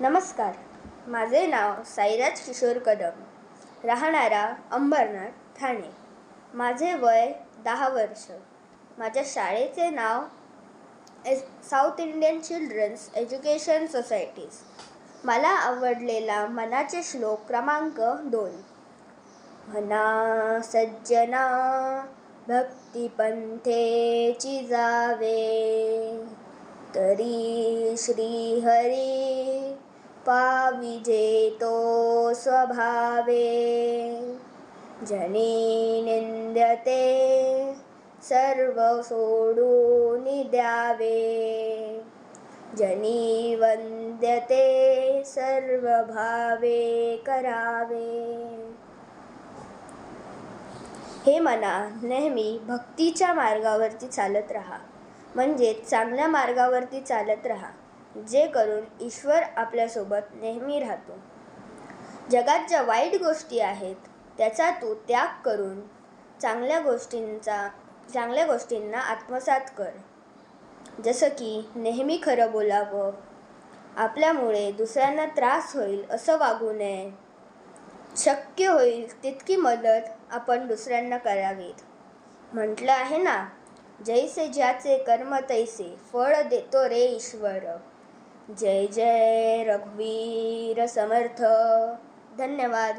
नमस्कार. माझे नाव साईराज किशोर कदम. राहणारा अंबरनाथ ठाणे. माझे वय दहा वर्ष. माझ्या शाळेचे नाव S South Indian children's education societies. मला आवडलेला मनाचे श्लोक क्रमांक दोन. म्हणा सज्जना भक्तिपंथेची जावे. तरी श्रीहरी पाविजेतो स्वभावे। जनी निंद्यते सर्व सोडून द्यावे। जनी वंद्यते सर्व भावे करावे। हे मना नेहमी भक्तीच्या मार्गावरती चालत राहा. म्हणजे चांगल्या मार्गावरती चालत राहा जे करून ईश्वर आपल्यासोबत नेहमी राहतो. जगात ज्या वाईट गोष्टी आहेत त्याचा तू त्याग करून चांगल्या गोष्टींचा चांगल्या गोष्टींना आत्मसात कर. जसं की नेहमी खरं बोलावं आपल्यामुळे दुसऱ्यांना त्रास होईल असं वागू नये. शक्य होईल तितकी मदत आपण दुसऱ्यांना करावीत. म्हटलं आहे ना? जैसे ज्याचे कर्म तैसे फळ देतो रे ईश्वर. जय जय रघुवीर समर्थ. धन्यवाद.